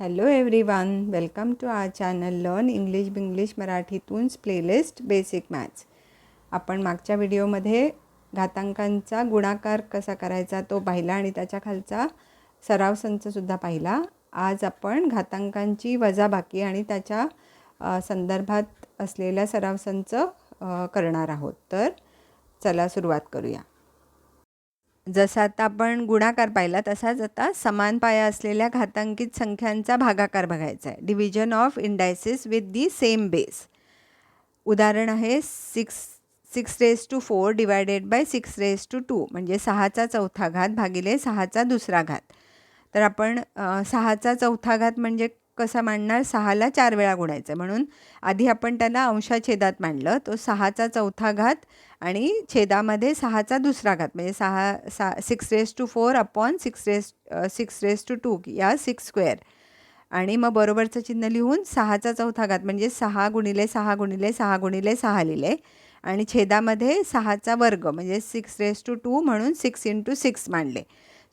Hello everyone welcome to our channel learn English Binglish मराठीतूनच playlist basic maths आपण मागच्या व्हिडिओमध्ये घातांकांचा गुणाकार कसा करायचा तो पाहिला आणि त्याच्या खालचा सराव संचसुद्धा पाहिला. आज आपण घातांकांची वजाबाकी आणि त्याच्या संदर्भात असलेल्या सराव संच करणार आहोत. तर चला सुरुवात करूया. जसं आता आपण गुणाकार पाहिला तसाच आता समान पाया असलेल्या घातांकित संख्यांचा भागाकार बघायचा आहे. Division of indices with the same base उदाहरण आहे six six raise to four divided by six raise to two म्हणजे सहाचा चौथा घात भागिले सहाचा दुसरा घात. तर आपण सहाचा चौथा घात म्हणजे कसा मांडणार? सहाला चार वेळा गुणायचं म्हणून आधी आपण त्याला अंशाछेदात मांडलं. तो सहाचा चौथा घात आणि छेदामध्ये सहाचा दुसरा घात. म्हणजे सहा सा six raise to four upon six raise six raise to two या सिक्स स्क्वेअर आणि मग बरोबरचं चिन्ह लिहून सहाचा चौथा घात. म्हणजे सहा गुणिले सहा गुणिले सहा गुणिले सहा लिहिले. आणि छेदामध्ये सहाचा वर्ग. म्हणजे सिक्स रेस टू टू म्हणून सिक्स इंटू सिक्स मांडले.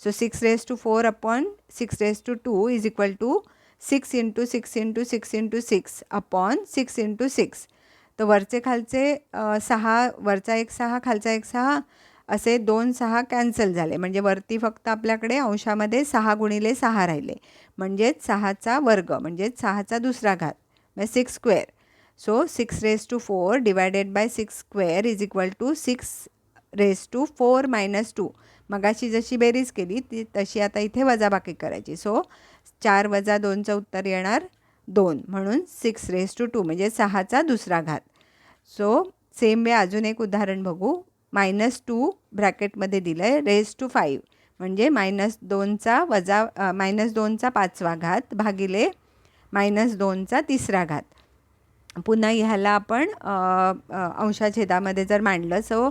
So six raise to four upon six raise to two is equal to six into six into six into six upon six into six. तर वरचे खालचे सहा वरचा एक सहा खालचा एक सहा असे दोन सहा कॅन्सल झाले. म्हणजे वरती फक्त आपल्याकडे अंशामध्ये सहा गुणिले सहा राहिले. म्हणजेच सहाचा वर्ग म्हणजेच सहाचा दुसरा घात. म्हणजे six square so six raise to four divided by six square is equal to six raise to four minus two मगाशी जशी बेरीज केली ती तशी आता इथे वजाबाकी करायची. सो चार वजा दोनचं उत्तर येणार दोन. म्हणून सिक्स रेस टू टू म्हणजे सहाचा दुसरा घात. सो सेम वे अजून एक उदाहरण बघू. मायनस टू ब्रॅकेटमध्ये दिलं आहे रेस टू फाईव्ह म्हणजे मायनस दोनचा वजा मायनस दोनचा पाचवा घात भागिले मायनस दोनचा तिसरा घात. पुन्हा ह्याला आपण अंशाछेदामध्ये जर मांडलं सो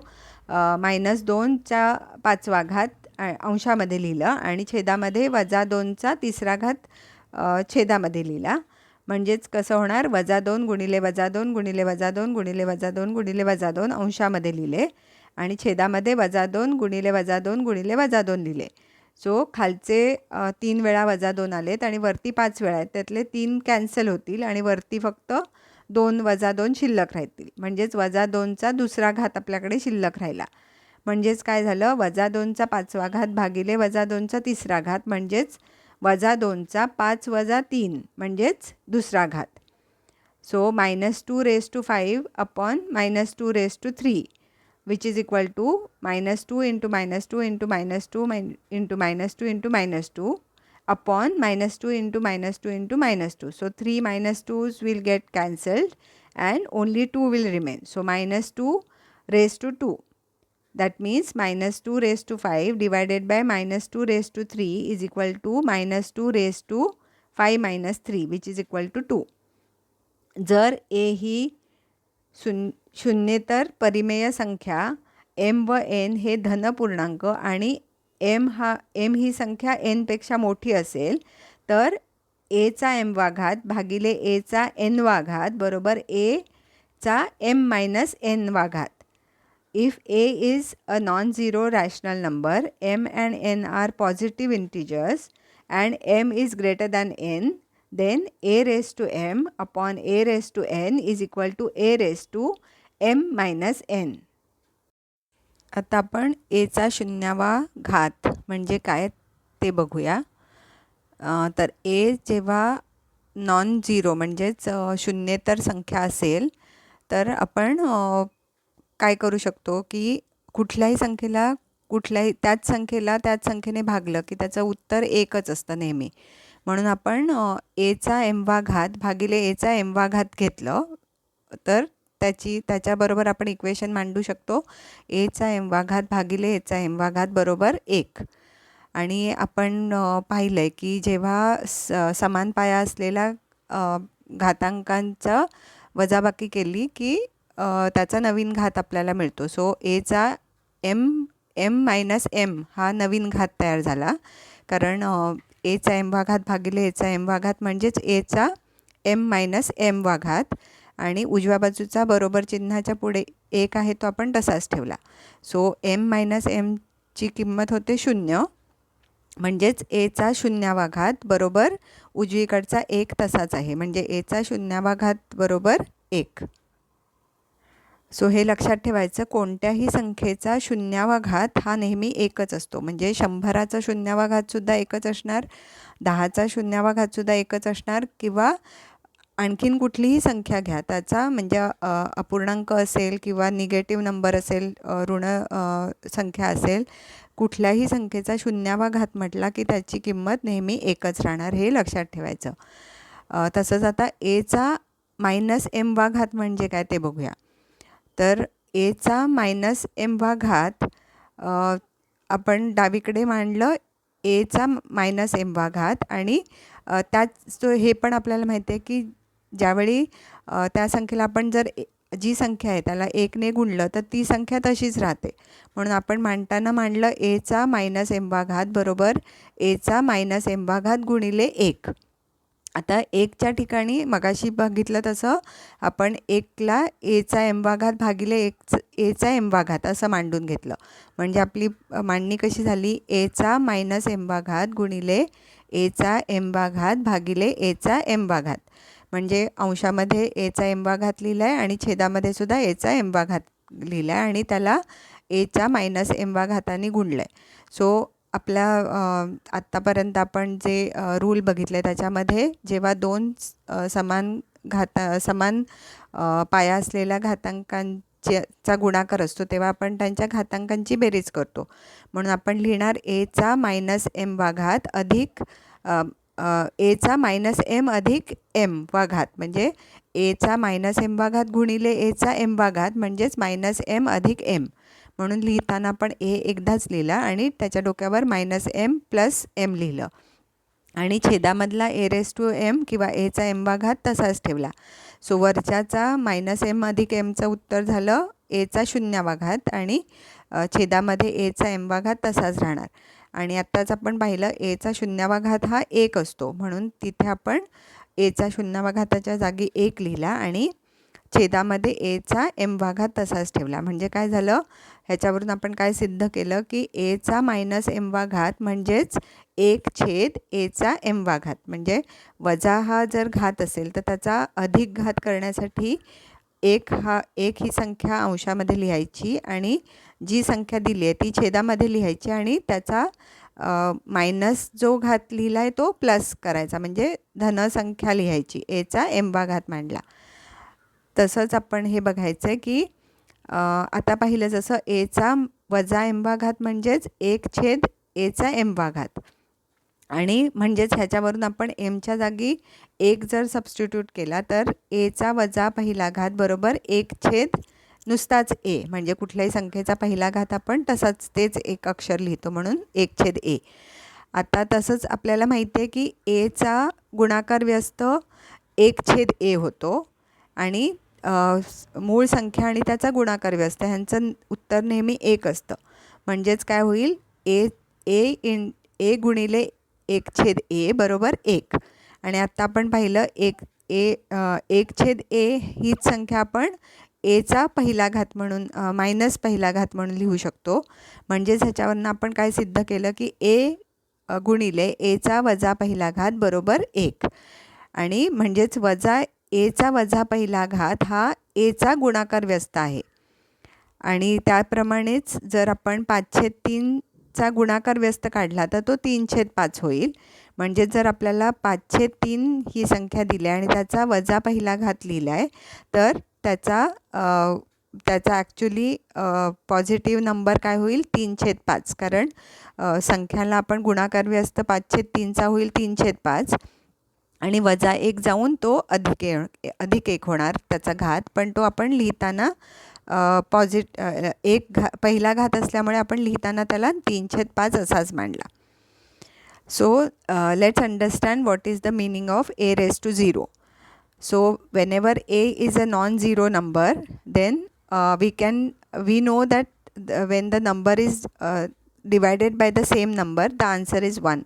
मायनस दोनचा पाचवा घात अंशामध्ये लिहिलं आणि छेदामध्ये वजा दोनचा तिसरा घात छेदामध्ये लिहिला म्हणजेच कसं होणार वजा दोन गुणिले वजा दोन गुणिले वजा दोन गुणिले वजा दोन गुणिले वजा दोन अंशामध्ये लिहिले आणि छेदामध्ये वजा दोन गुणिले वजा दोन गुणिले वजा दोन लिहिले सो खालचे तीन वेळा वजा दोन आलेत आणि वरती पाच वेळा आहेत त्यातले तीन कॅन्सल होतील आणि वरती फक्त दोन वजा दोन शिल्लक राहतील म्हणजेच वजा दोनचा दुसरा घात आपल्याकडे शिल्लक राहिला म्हणजेच काय झालं वजा दोनचा पाचवा घात भागिले वजा दोनचा तिसरा घात म्हणजेच वजा दोनचा पाच वजा तीन म्हणजेच दुसरा घात so minus two raise to five upon minus two raise to three which is equal to minus two into minus two into minus two my into minus two into minus two upon minus two into minus two into minus two so three minus twos will get cancelled and only two will remain so minus two raise to two That means minus 2 raised to 5 divided by minus 2 raised to 3 is equal to minus 2 raised to 5 minus 3 which is equal to 2. जर A ही शून शून्येतर परिमेय संख्या M व N हे धनपूर्णांक आणि M हा M ही संख्या एनपेक्षा मोठी असेल तर एचा एम वाघात भागिले एचा एन वाघात बरोबर एचा एम मायनस एन वाघात If a is a non-zero rational number, m and n are positive integers and m is greater than n, then a raised to m upon a raised to n is equal to a raised to m minus n. आता आपण एचा शून्यावा घात म्हणजे काय ते बघूया अ, तर ए जेव्हा नॉन झिरो म्हणजेच अ, शून्येतर संख्या असेल तर आपण अ, काय करू शकतो की कुठल्याही संख्येला कुठल्याही त्याच संख्येला त्याच संख्येने भागलं की त्याचं उत्तर एकच असतं नेहमी. म्हणून आपण एचा एमवा घात भागिले एचा एमवा घात घेतलं तर त्याची त्याच्याबरोबर आपण इक्वेशन मांडू शकतो. एचा एमवा घात भागिले एचा एमवा घात बरोबर एक. आणि आपण पाहिलं आहे की जेव्हा स समान पाया असलेल्या घातांकांचं वजाबाकी केली की त्याचा नवीन घात आपल्याला मिळतो. सो एचा एम एम मायनस एम हा नवीन घात तयार झाला. कारण एचा एम वाघात भागिले एचा एम वाघात म्हणजेच एचा एम मायनस एम वाघात आणि उजव्या बाजूचा बरोबर चिन्हाच्या पुढे एक आहे तो आपण तसाच ठेवला. सो एम मायनस एमची किंमत होते शून्य. म्हणजेच एचा शून्यावाघात बरोबर उजवीकडचा एक तसाच आहे. म्हणजे एचा शून्यावाघात बरोबर एक. सो हे लक्षात ठेवायचं कोणत्याही संख्येचा शून्यावा घात हा नेहमी एकच असतो. म्हणजे शंभराचा शून्यावा घातसुद्धा एकच असणार दहाचा शून्यावा घातसुद्धा एकच असणार किंवा आणखीन कुठलीही संख्या घ्या. त्याचा म्हणजे अपूर्णांक असेल किंवा निगेटिव्ह नंबर असेल ऋण संख्या असेल कुठल्याही संख्येचा शून्यावा घात म्हटला की त्याची किंमत नेहमी एकच राहणार हे लक्षात ठेवायचं. तसंच आता एचा मायनस एम वा घात म्हणजे काय ते बघूया. तर एचा मायनस एम घात आपण डावीकडे मांडलं एचा मायनस एम घात आणि त्याच तो हे पण आपल्याला माहिती आहे की ज्यावेळी त्या संख्येला आपण जर जी संख्या आहे त्याला एकने गुणलं तर ती संख्या तशीच राहते. म्हणून आपण मांडताना मांडलं एचा मायनस एम्बा घात बरोबर एचा मायनस एम्बा घात गुणिले एक. आता एकच्या ठिकाणी मगाशी बघितलं तसं आपण एकला एचा एम्बाघात भागिले एक एचा एम्बाघात असं मांडून घेतलं. म्हणजे आपली मांडणी कशी झाली? एचा मायनस एम्बाघात गुणिले एचा एम्बाघात भागिले एचा एम्बाघात म्हणजे अंशामध्ये एचा एम्बाघात लिहिला आहे आणि छेदामध्ये सुद्धा एचा एम्बाघात लिहिला आहे आणि त्याला एचा मायनस एम्बाघाताने गुणलं आहे सो आपल्या आत्तापर्यंत आपण जे रूल बघितले त्याच्यामध्ये जेव्हा दोन समान घाता समान पाया असलेल्या घातांकांच्या गुणाकार असतो तेव्हा आपण त्यांच्या घातांकांची बेरीज करतो. म्हणून आपण लिहिणार एचा मायनस एम वाघात अधिक एचा मायनस एम अधिक एम वा घात म्हणजे एचा मायनस एम वा घात गुणिले एचा एम वा घात म्हणजेच मायनस एम अधिक एम म्हणून लिहिताना आपण ए एकदाच लिहिला आणि त्याच्या डोक्यावर मायनस एम प्लस एम लिहिलं. आणि छेदामधला ए रेस टू एम किंवा एचा एम वाघात तसाच ठेवला. सो वरच्याचा मायनस एम अधिक एमचं उत्तर झालं एचा शून्यावा घात आणि छेदामध्ये एचा एम वाघात तसाच राहणार. आणि आत्ताच आपण पाहिलं एचा शून्यावा घात हा एक असतो. म्हणून तिथे आपण एचा शून्यावा घाताच्या जागी एक लिहिला आणि छेदामध्ये एचा एम वाघात तसाच ठेवला. म्हणजे काय झालं? ह्याच्यावरून आपण काय सिद्ध केलं की एचा मायनस एम वाघात म्हणजेच एक छेद एचा एम वाघात म्हणजे वजा हा जर घात असेल तर त्याचा अधिक घात करण्यासाठी एक हा एक ही संख्या अंशामध्ये लिहायची आणि जी संख्या दिली आहे ती छेदामध्ये लिहायची आणि त्याचा मायनस जो घात लिहिला आहे तो प्लस करायचा. म्हणजे धनसंख्या लिहायची. एचा एम वाघात मांडला. तसंच आपण हे बघायचं आहे की आता पाहिलं जसं एचा वजा एम्बा घात म्हणजेच एक छेद एचा एम्बा घात आणि म्हणजेच ह्याच्यावरून आपण एमच्या जागी एक जर सबस्टिट्यूट केला तर एचा वजा पहिला घात बरोबर एक छेद नुसताच ए म्हणजे कुठल्याही संख्येचा पहिला घात आपण तसाच तेच एक अक्षर लिहितो म्हणून एक छेद ए. आता तसंच आपल्याला माहिती आहे की एचा गुणाकार व्यस्त एक छेद ए होतो आणि मूळ संख्या आणि त्याचा गुणाकार व्यस्त ह्यांचं उत्तर नेहमी एक असतं. म्हणजेच काय होईल? ए ए इन ए गुणिले एक छेद ए बरोबर एक. आणि आत्ता आपण पाहिलं एक ए एक छेद ए हीच संख्या आपण एचा पहिला घात म्हणून मायनस पहिला घात म्हणून लिहू शकतो. म्हणजेच ह्याच्यावरनं आपण काय सिद्ध केलं की ए गुणिले एचा वजा पहिला घात बरोबर एक. आणि म्हणजेच वजा एचा वजा पहिला घात हा एचा गुणाकार व्यस्त आहे. आणि त्याप्रमाणेच जर आपण पाचशे तीनचा गुणाकार व्यस्त काढला तर तो तीनशे पाच होईल. म्हणजे जर आपल्याला पाचशे तीन ही संख्या दिली आणि त्याचा वजा पहिला घात लिहिला आहे तर त्याचा त्याचा ॲक्च्युली पॉझिटिव्ह नंबर काय होईल? तीनशेत पाच. कारण संख्याला आपण गुणाकार व्यस्त पाचशे तीनचा होईल तीनशेत पाच. आणि वजा एक जाऊन तो अधिक अधिक एक होणार त्याचा घात. पण तो आपण लिहिताना पॉझिट एक घा पहिला घात असल्यामुळे आपण लिहिताना त्याला तीनशे पाच असाच मांडला. So let's understand what is the meaning of A raise to zero so whenever A is a non zero number then we can we know that when the number is divided by the same number the answer is one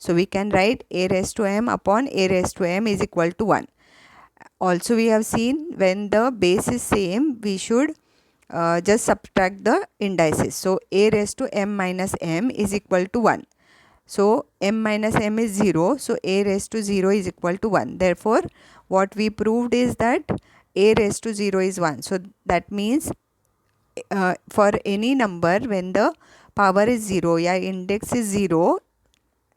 So we can write a raised to m upon a raised to m is equal to 1. Also we have seen when the base is same, we should uh, just subtract the indices. So a raised to m minus m is equal to 1. So m minus m is 0. So a raised to 0 is equal to 1. Therefore, what we proved is that a raised to 0 is 1. So that means uh, for any number when the power is 0 yeah index is 0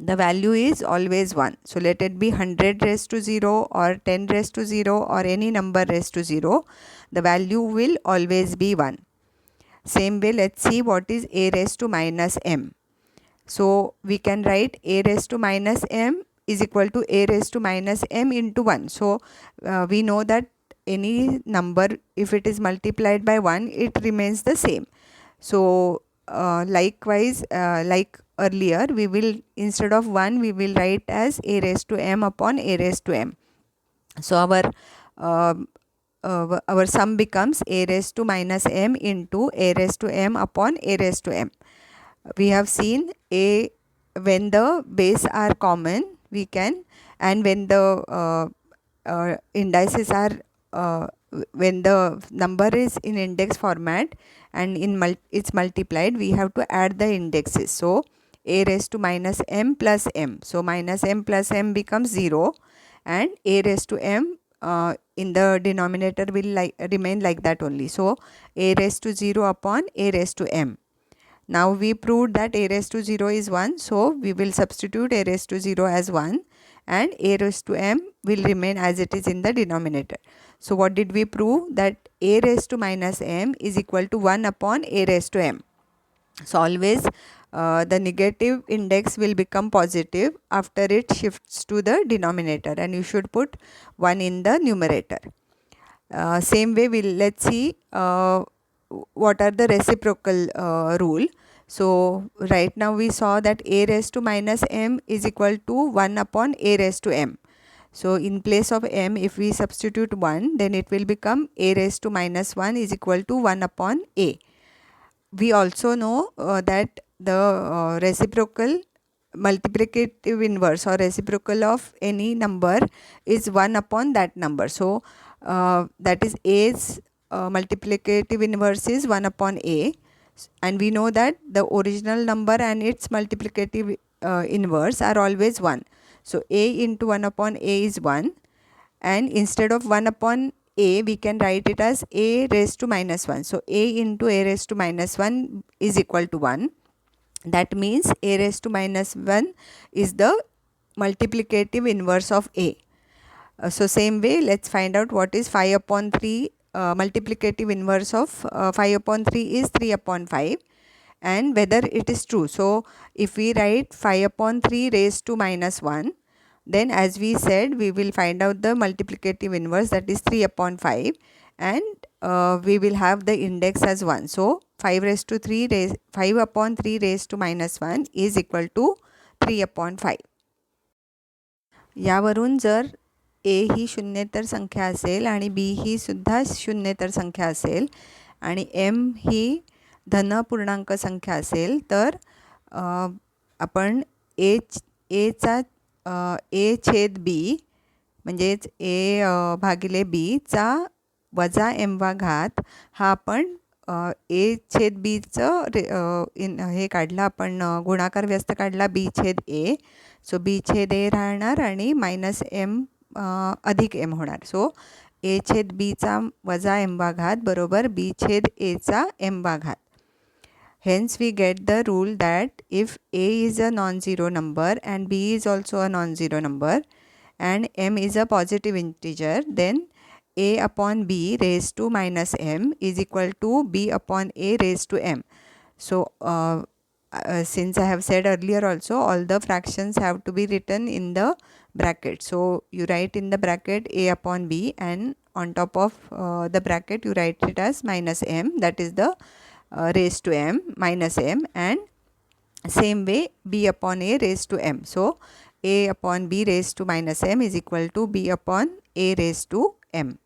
the value is always 1 so let it be 100 raised to 0 or 10 raised to 0 or any number raised to 0 the value will always be 1 same way let's see what is a raised to minus m. So we can write a raised to minus m is equal to a raised to minus m into 1 so uh, we know that any number if it is multiplied by 1 it remains the same. So uh, likewise uh, like earlier we will instead of 1 we will write as a raised to m upon a raised to m. So our uh, uh, our sum becomes a raised to minus m into a raised to m upon a raised to m. We have seen a when the base are common we can and when the uh, uh, indices are uh, when the number is in index format and in mul it's multiplied we have to add the indexes. So a raised to minus m plus m. So minus m plus m becomes 0 and a raised to m uh, in the denominator will like remain like that only. So a raised to 0 upon a raised to m. Now we proved that a raised to 0 is 1 so we will substitute a raised to 0 as 1 and a raised to m will remain as it is in the denominator. So what did we prove? That a raised to minus m is equal to 1 upon a raised to m. So always uh, the negative index will become positive after it shifts to the denominator and you should put 1 in the numerator. Uh, same way we'll let's see uh, what are the reciprocal uh, rule. So right now we saw that a raised to minus m is equal to 1 upon a raised to m. So in place of m if we substitute 1 then it will become a raised to minus 1 is equal to 1 upon a. We also know uh, that the uh, reciprocal multiplicative inverse or reciprocal of any number is 1 upon that number. So uh, that is a's uh, multiplicative inverse is 1 upon a and we know that the original number and its multiplicative uh, inverse are always 1. So a into 1 upon a is 1 and instead of 1 upon a we can write it as a raised to minus 1. So a into a raised to minus 1 is equal to 1. That means a raised to minus 1 is the multiplicative inverse of a. Uh, so same way let's find out what is 5 upon 3 uh, multiplicative inverse of uh, 5 upon 3 is 3 upon 5 and whether it is true. So, if we write 5 upon 3 raised to minus 1, then as we said, we will find out the multiplicative inverse that is 3 upon 5 and uh, we will have the index as 1. So, 5 raised to 3 raised 5 upon 3 raised to minus 1 is equal to 3 upon 5. यावरून जर A ही शून्येतर संख्या असेल आणि बी ही सुद्धा शून्येतर संख्या असेल आणि M ही धन पूर्णांक संख्या असेल तर uh, आपण ए एचा ए छेद बी म्हणजेच ए uh, भागिले बीचा वजा एमवा घात हा आपण ए छेद बीचं रे इन हे काढलं आपण गुणाकार व्यस्त काढला बी छेद ए. सो बी छेद ए राहणार आणि मायनस एम अधिक एम होणार. सो ए छेद बीचा वजा एमवा घात बरोबर बी छेद एचा एमवा घात hence we get the rule that if A is a non zero number and B is also a non zero number and M is a positive integer then a upon b raised to minus m is equal to b upon a raised to m. So, uh, uh, since I have said earlier also, all the fractions have to be written in the bracket. So, you write in the bracket a upon b and on top of uh, the bracket you write it as minus m that is the uh, raised to m minus m and same way b upon a raised to m. So, a upon b raised to minus m is equal to b upon a raised to m.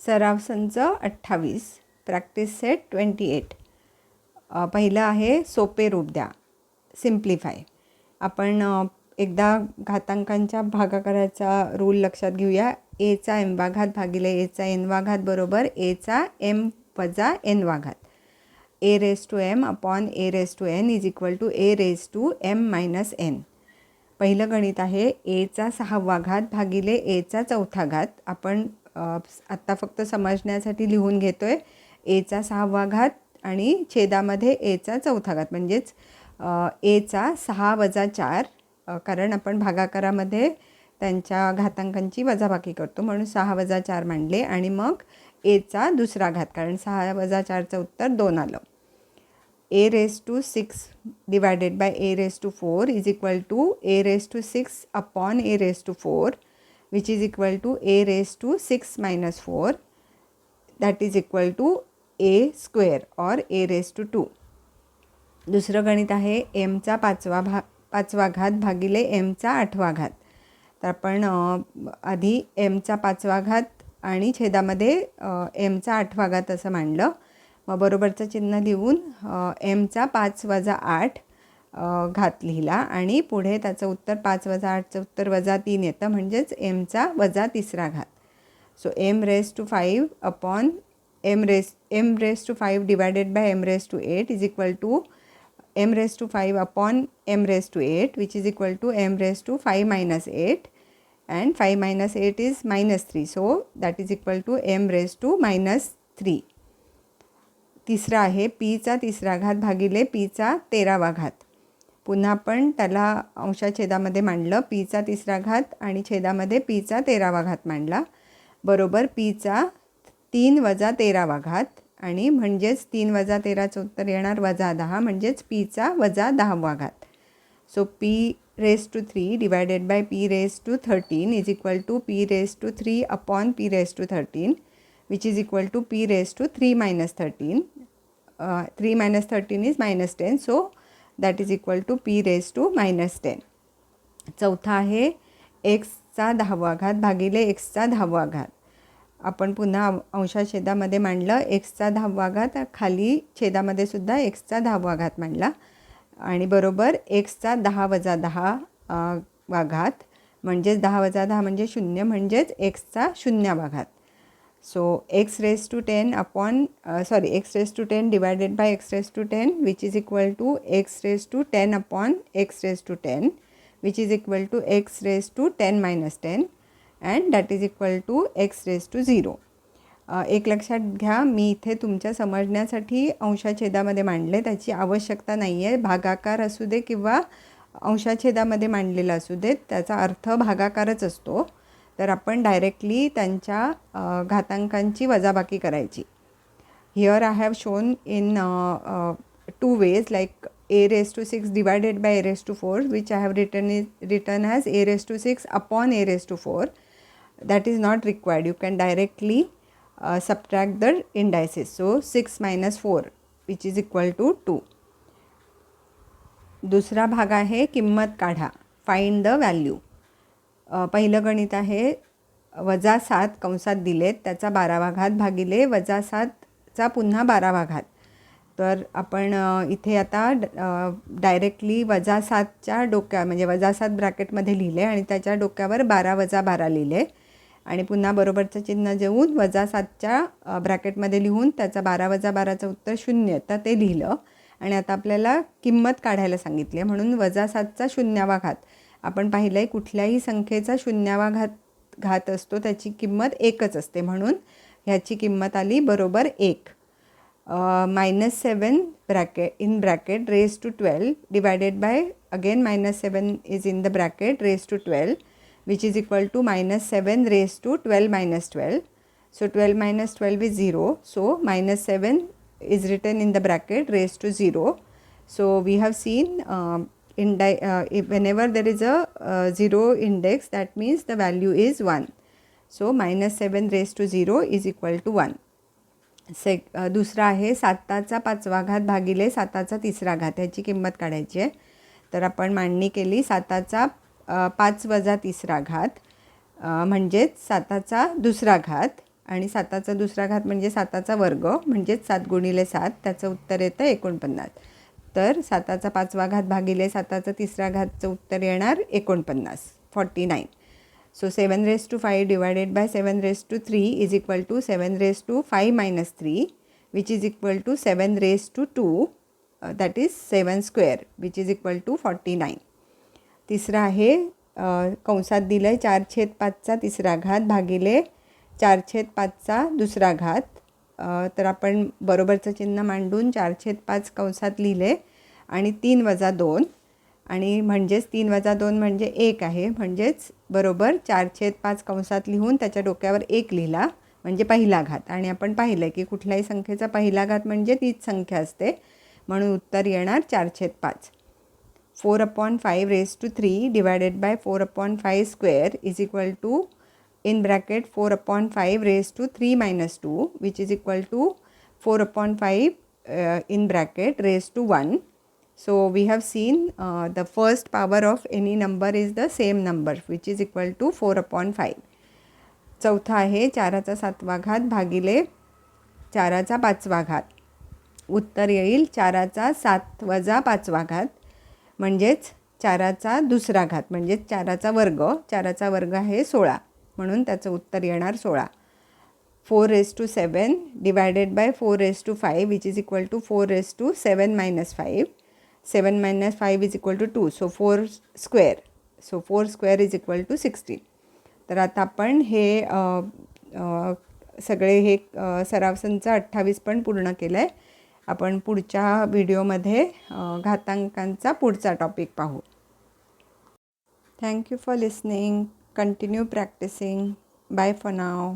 सराव संच अठ्ठावीस practice set twenty eight. पहिलं आहे सोपे रूप द्या simplify. आपण एकदा घातांकांच्या भागाकाराचा रूल लक्षात घेऊया. एचा एम वाघात भागिले एचा एन वाघात बरोबर एचा एम वजा N वाघात. A raise to M upon A raise to N is equal to A raise to M minus N पहिलं गणित आहे एचा सहावा घात भागिले एचा चौथा घात. आपण आत्ता फक्त समजण्यासाठी लिहून घेतो आहे एचा सहावा घात आणि छेदामध्ये एचा चौथा घात. म्हणजेच एचा सहा वजा चार कारण आपण भागाकारामध्ये त्यांच्या घातांकांची वजाबाकी करतो. म्हणून सहा वजा चार मांडले आणि मग एचा दुसरा घात कारण सहा वजा चारचं उत्तर दोन आलं. A raise to six divided by A raise to four is equal to A raise to six upon A raise to four which is equal to A raise to six minus four that is equal to A square or A raise to two दुसरं गणित आहे एमचा पाचवा भा पाचवा घात भागिले एमचा आठवा घात. तर आपण आधी एमचा पाचवा घात आणि छेदामध्ये एमचा आठवा घात असं मांडलं. मग बरोबरचं चिन्ह लिहून एमचा पाच वजा आठ घात लिहिला. आणि पुढे त्याचं उत्तर पाच वजा आठचं उत्तर वजा तीन येतं. म्हणजेच एमचा वजा तिसरा घात. So M raise to five upon M raise M raise to five divided by M raise to eight is equal to M raise to five upon M raise to eight which is equal to M raise to five minus eight and five minus eight is minus three so that is equal to M raise to minus three तिसरा आहे पीचा तिसरा घात भागिले पीचा तेरावा घात. पुन्हा आपण त्याला अंशाछेदामध्ये मांडलं. पीचा तिसरा घात आणि छेदामध्ये पीचा तेरावा घात मांडला. बरोबर पीचा तीन वजा तेरावा घात आणि म्हणजेच तीन वजा तेराचं उत्तर येणार वजा दहा म्हणजेच पीचा वजा दहावा घात. So P raise to three divided by P raise to thirteen is equal to P raise to three upon P raise to thirteen which is equal to P raise to three minus thirteen three minus thirteen is minus ten so that is equal to P raise to minus ten. चौथा आहे एक्सचा दहावा घात भागिले एक्सचा दहावा घात. आपण पुन्हा अंशा छेदामध्ये मांडलं एक्सचा दहावा घात खाली छेदामध्ये सुद्धा एक्सचा दहावा घात मांडला. आणि बरोबर एक्सचा दहा वजा दहा वाघात म्हणजेच दहा वजा दहा म्हणजे शून्य म्हणजेच एक्सचा so X raise to ten upon sorry X raise to ten divided by X raise to ten which is equal to X raise to ten upon X raise to ten which is equal to X raise to ten minus ten and that is equal to X raise to zero एक लक्षात घ्या मी इथे तुमच्या समजण्यासाठी अंशाछेदामध्ये मांडले त्याची आवश्यकता नाही आहे भागाकार असू दे किंवा अंशाछेदामध्ये मांडलेला असू देत त्याचा अर्थ भागाकारच असतो. तर आपण डायरेक्टली त्यांच्या घातांकांची वजाबाकी करायची. Here I have shown in two ways like A raise to six divided by A raise to four which I have written is written as A raise to six upon A raise to four that is not required you can directly subtract the indices so six minus four which is equal to two दुसरा भाग आहे किंमत काढा. Find the value पहिलं गणित आहे वजा सात कंसात दिलेत त्याचा बारावा घात भागिले वजा सातचा पुन्हा बारावा घात तर आपण इथे आता डायरेक्टली वजा सातच्या डोक्या म्हणजे वजा सात ब्रॅकेटमध्ये लिहिले आणि त्याच्या डोक्यावर बारा वजा बारा लिहिले. आणि पुन्हा बरोबरचं चिन्ह देऊन वजा सातच्या ब्रॅकेटमध्ये लिहून त्याचा बारा वजा बाराचं उत्तर शून्य तर ते लिहिलं. आणि आता आपल्याला किंमत काढायला सांगितली आहे म्हणून वजा सातचा शून्यावा घात आपण पाहिलं आहे कुठल्याही संख्येचा शून्यावा घात घात असतो त्याची किंमत एकच असते. म्हणून ह्याची किंमत आली बरोबर एक. Minus seven bracket in bracket raise to twelve divided by again minus seven is in the bracket raise to twelve which is equal to minus seven raise to twelve minus twelve so twelve minus twelve is zero so minus seven is return in the bracket raise to zero so we have seen um, in di- uh, if whenever there is a uh, zero index that means the value is 1 so minus 7 raised to 0 is equal to 1 से uh, दुसरा आहे साताचा पाचवा घात भागिले साताचा तिसरा घात ह्याची किंमत काढायची आहे. तर आपण मांडणी केली साताचा uh, पाच वजा तिसरा घात uh, म्हणजेच साताचा दुसरा घात आणि साताचा दुसरा घात म्हणजे साताचा वर्ग म्हणजेच सात गुणिले सात त्याचं उत्तर येतं एकोणपन्नास. तर साताचा पाचवा घात भागिले साताचा तिसरा घातचं उत्तर येणार एकोणपन्नास forty nine so seven raise to five divided by seven raise to three is equal to seven raise to five minus three which is equal to seven raise to two that is seven square which is equal to forty nine तिसरा आहे कंसात दिलं आहे चार छेद पाचचा तिसरा घात भागिले चार छेद पाचचा दुसरा घात. तर आपण बरोबरचं चिन्ह मांडून चार छेद पाच कंसात लिहिले. आणि तीन वजा दोन. आणि म्हणजेच तीन वजा दोन म्हणजे एक आहे. म्हणजेच बरोबर चार छेद पाच कंसात लिहून त्याच्या डोक्यावर एक लिहिला म्हणजे पहिला घात. आणि आपण पाहिलं आहे की कुठल्याही संख्येचा पहिला घात म्हणजे तीच संख्या असते. म्हणून उत्तर येणार चार छेद पाच. Four upon five raise to three divided by four upon five square is equal to in bracket four upon five raise to three minus two which is equal to four upon five in bracket raise to one. So we have seen uh, the first power of any number is the same number which is equal to 4 upon 5 चौथा आहे चाराचा सातवा घात भागिले चाराचा पाचवा घात. उत्तर येईल चाराचा सात वजा पाचवा घात म्हणजेच चाराचा दुसरा घात म्हणजेच चाराचा वर्ग. चाराचा वर्ग आहे सोळा म्हणून त्याचं उत्तर येणार सोळा. Four raise to seven divided by four raise to five which is equal to four raise to seven minus five seven minus five is equal to two so four square so four square is equal to sixteen तर आता आपण हे सगळे हे अ, अठ्ठावीस पण पूर्ण केलं आहे आपण पुढच्या व्हिडिओमध्ये घातांकांचा पुढचा टॉपिक पाहू. Thank you for listening continue practicing bye for now